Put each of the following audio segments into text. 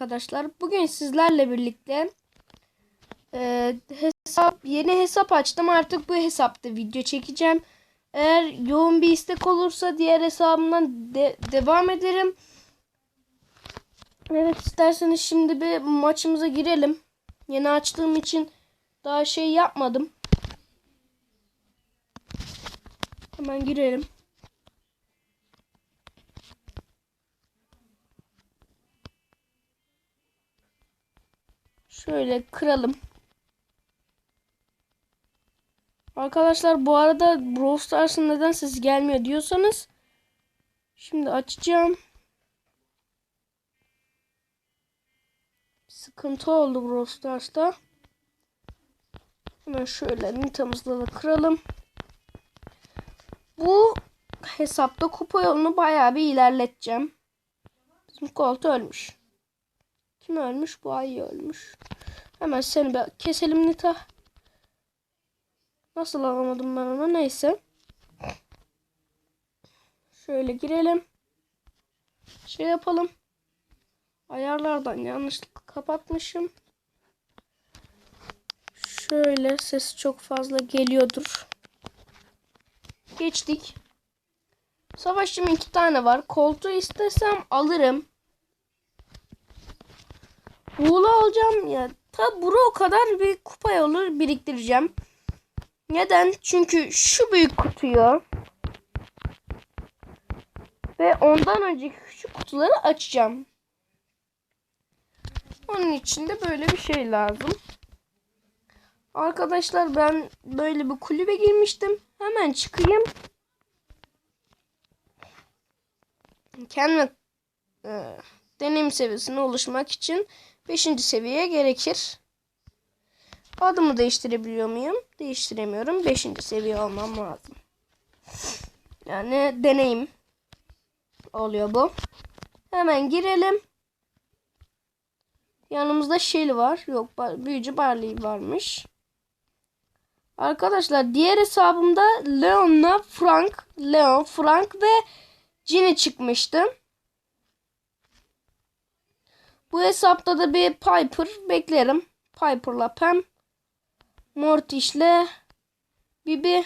arkadaşlar. Bugün sizlerle birlikte e, hesap yeni hesap açtım. Artık bu hesapta video çekeceğim. Eğer yoğun bir istek olursa diğer hesabımdan de- devam ederim. Evet isterseniz şimdi bir maçımıza girelim. Yeni açtığım için daha şey yapmadım. Hemen girelim. Şöyle kıralım. Arkadaşlar bu arada Brawl Stars'ın neden ses gelmiyor diyorsanız şimdi açacağım. Sıkıntı oldu Brawl Stars'ta. Hemen şöyle Nita'mızda da kıralım. Bu hesapta kupa yolunu bayağı bir ilerleteceğim. Bizim Colt ölmüş. Kim ölmüş? Bu ayı ölmüş. Hemen seni bir keselim Nita. Nasıl alamadım ben onu? Neyse. Şöyle girelim. Şey yapalım. Ayarlardan yanlışlıkla kapatmışım. Şöyle ses çok fazla geliyordur. Geçtik. Savaşçım iki tane var. Koltuğu istesem alırım. Buğulu alacağım ya. Ta bura o kadar bir kupa yolu biriktireceğim. Neden? Çünkü şu büyük kutuyu ve ondan önceki küçük kutuları açacağım. Onun için de böyle bir şey lazım. Arkadaşlar ben böyle bir kulübe girmiştim. Hemen çıkayım. Kendi e, deneyim seviyesine ulaşmak için 5. seviye gerekir. Adımı değiştirebiliyor muyum? Değiştiremiyorum. 5. seviye olmam lazım. Yani deneyim oluyor bu. Hemen girelim. Yanımızda Shelly var. Yok büyücü Barley varmış. Arkadaşlar diğer hesabımda Leon'la Frank, Leon, Frank ve Ginny çıkmıştı. Bu hesapta da bir Piper beklerim. Piper'la Pam. Mortish'le Bibi.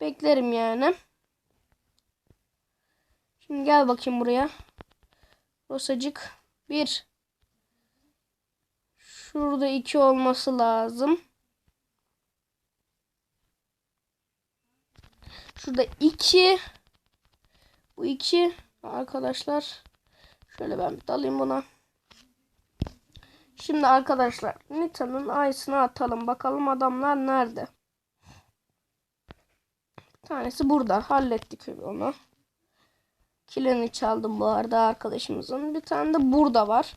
Beklerim yani. Şimdi gel bakayım buraya. Rosacık. Bir. Şurada iki olması lazım. Şurada iki. Bu iki. Arkadaşlar. Şöyle ben bir dalayım buna. Şimdi arkadaşlar Nita'nın ayısını atalım. Bakalım adamlar nerede? Bir tanesi burada. Hallettik onu. Kilini çaldım bu arada arkadaşımızın. Bir tane de burada var.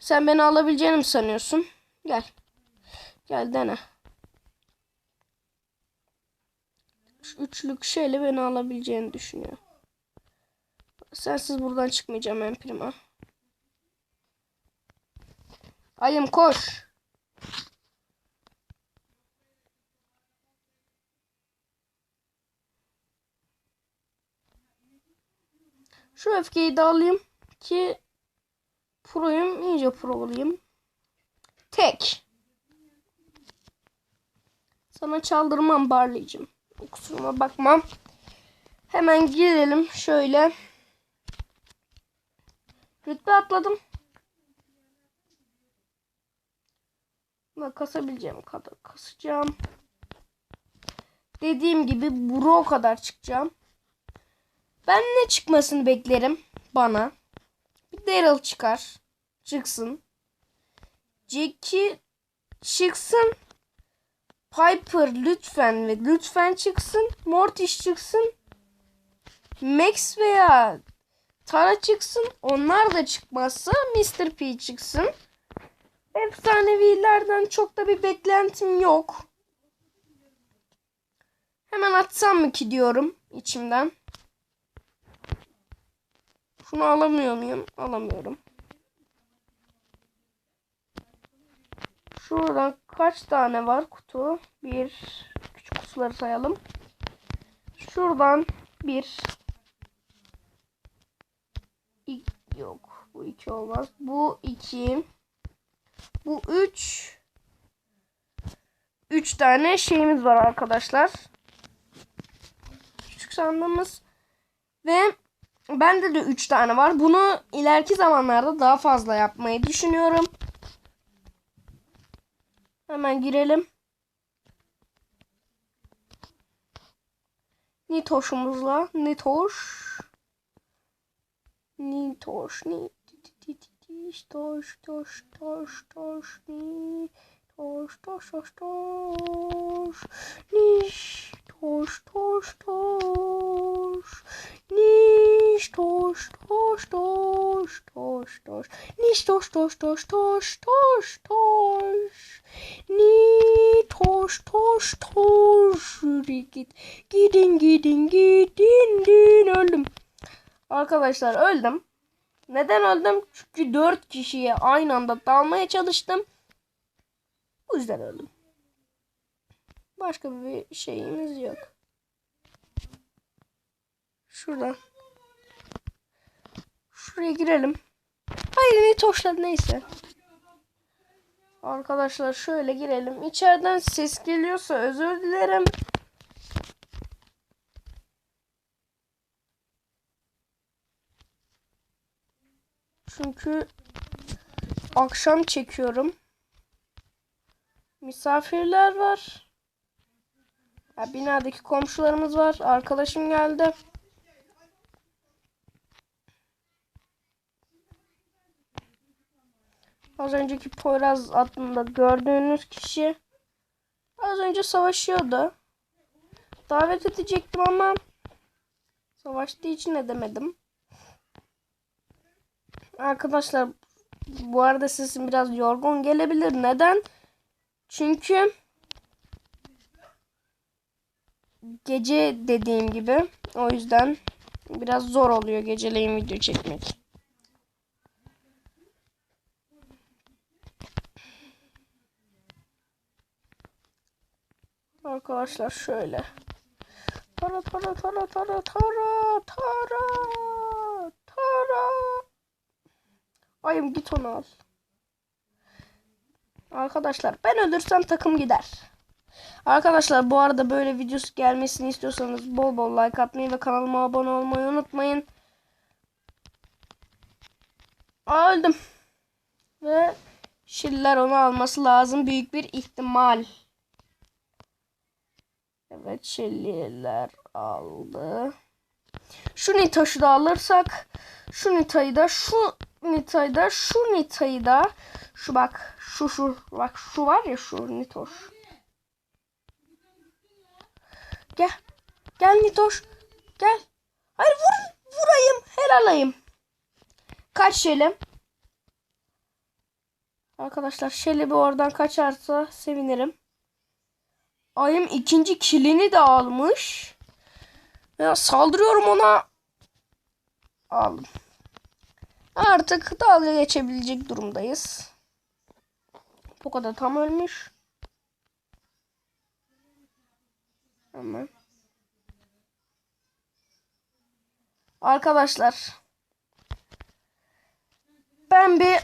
Sen beni alabileceğini mi sanıyorsun? Gel. Gel dene. Şu üçlük şeyle beni alabileceğini düşünüyor. Sensiz buradan çıkmayacağım en prima. Ayım koş. Şu öfkeyi de alayım ki proyum iyice pro olayım. Tek. Sana çaldırmam Barley'cim. Kusuruma bakmam. Hemen girelim şöyle. Rütbe atladım. Ama kasabileceğim kadar kasacağım. Dediğim gibi bro kadar çıkacağım. Ben ne çıkmasını beklerim bana. Bir Daryl çıkar. Çıksın. Jackie çıksın. Piper lütfen ve lütfen çıksın. Mortis çıksın. Max veya Tara çıksın. Onlar da çıkmazsa Mr. P çıksın. Efsanevilerden çok da bir beklentim yok. Hemen atsam mı ki diyorum içimden. Şunu alamıyor muyum? Alamıyorum. Şuradan kaç tane var kutu? Bir. Küçük kutuları sayalım. Şuradan bir. Yok. Bu iki olmaz. Bu iki. Bu üç. Üç tane şeyimiz var arkadaşlar. Küçük sandığımız. Ve bende de üç tane var. Bunu ileriki zamanlarda daha fazla yapmayı düşünüyorum. Hemen girelim. Nitoş'umuzla. Nitoş. Nitoş. Nitoş. Toş. Toş. Toş. Toş. Ni. Toş. Toş. Toş. Toş. Niş. Toş. Toş. Toş. Niş. Toş. Toş. Toş. Toş. Toş. Niş. Toş. Toş. Toş. Toş. Toş. Toş. Ni. Toş. Toş. Toş. Yürü git. Gidin gidin gidin din öldüm. Arkadaşlar öldüm. Neden öldüm? Çünkü 4 kişiye aynı anda dalmaya çalıştım. Bu yüzden öldüm. Başka bir şeyimiz yok. Şuradan. Şuraya girelim. Hayır ne toşladı neyse. Arkadaşlar şöyle girelim. İçeriden ses geliyorsa özür dilerim. Çünkü akşam çekiyorum. Misafirler var. Ya, binadaki komşularımız var. Arkadaşım geldi. Az önceki Poyraz adında gördüğünüz kişi az önce savaşıyordu. Davet edecektim ama savaştığı için edemedim. Arkadaşlar bu arada sesim biraz yorgun gelebilir. Neden? Çünkü gece dediğim gibi o yüzden biraz zor oluyor geceleyin video çekmek. Arkadaşlar şöyle. Tara tara tara tara tara tara. Ayım git onu al. Arkadaşlar ben ölürsem takım gider. Arkadaşlar bu arada böyle videosu gelmesini istiyorsanız bol bol like atmayı ve kanalıma abone olmayı unutmayın. Aa, öldüm. Ve Şiller onu alması lazım. Büyük bir ihtimal. Evet Şiller aldı. Şu Nitoş'u da alırsak şu Nita'yı da şu Nita'yı da şu Nita'yı da şu bak şu şu bak şu var ya şu Nitoş. Gel. Gel Nitoş. Gel. Hayır vur vurayım. Helalayım. Kaç Şelim. Arkadaşlar Şeli bir oradan kaçarsa sevinirim. Ayım ikinci kilini de almış. Ya saldırıyorum ona. Aldım. Artık dalga geçebilecek durumdayız. Poco da tam ölmüş. Hemen. Arkadaşlar. Ben bir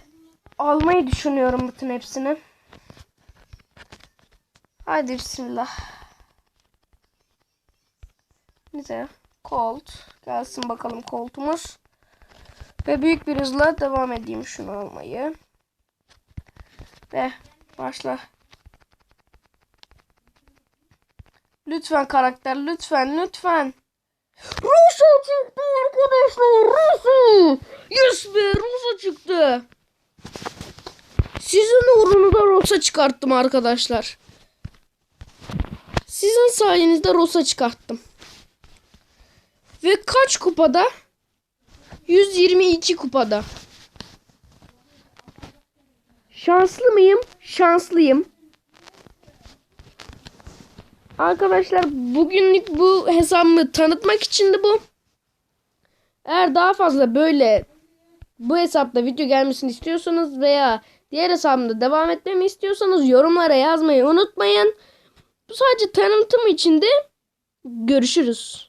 almayı düşünüyorum bütün hepsini. Haydi bismillah. Neyse. Colt. Gelsin bakalım koltumuz. Ve büyük bir hızla devam edeyim şunu almayı. Ve başla. Lütfen karakter lütfen lütfen. Rosa çıktı arkadaşlar Rosa. Yes be Rosa çıktı. Sizin uğrunu da Rosa çıkarttım arkadaşlar. Sizin sayenizde Rosa çıkarttım. Ve kaç kupada? 122 kupada. Şanslı mıyım? Şanslıyım. Arkadaşlar bugünlük bu hesabımı tanıtmak içindi bu. Eğer daha fazla böyle bu hesapta video gelmesini istiyorsanız veya diğer hesabımda devam etmemi istiyorsanız yorumlara yazmayı unutmayın. Bu sadece tanıtım içindi. Görüşürüz.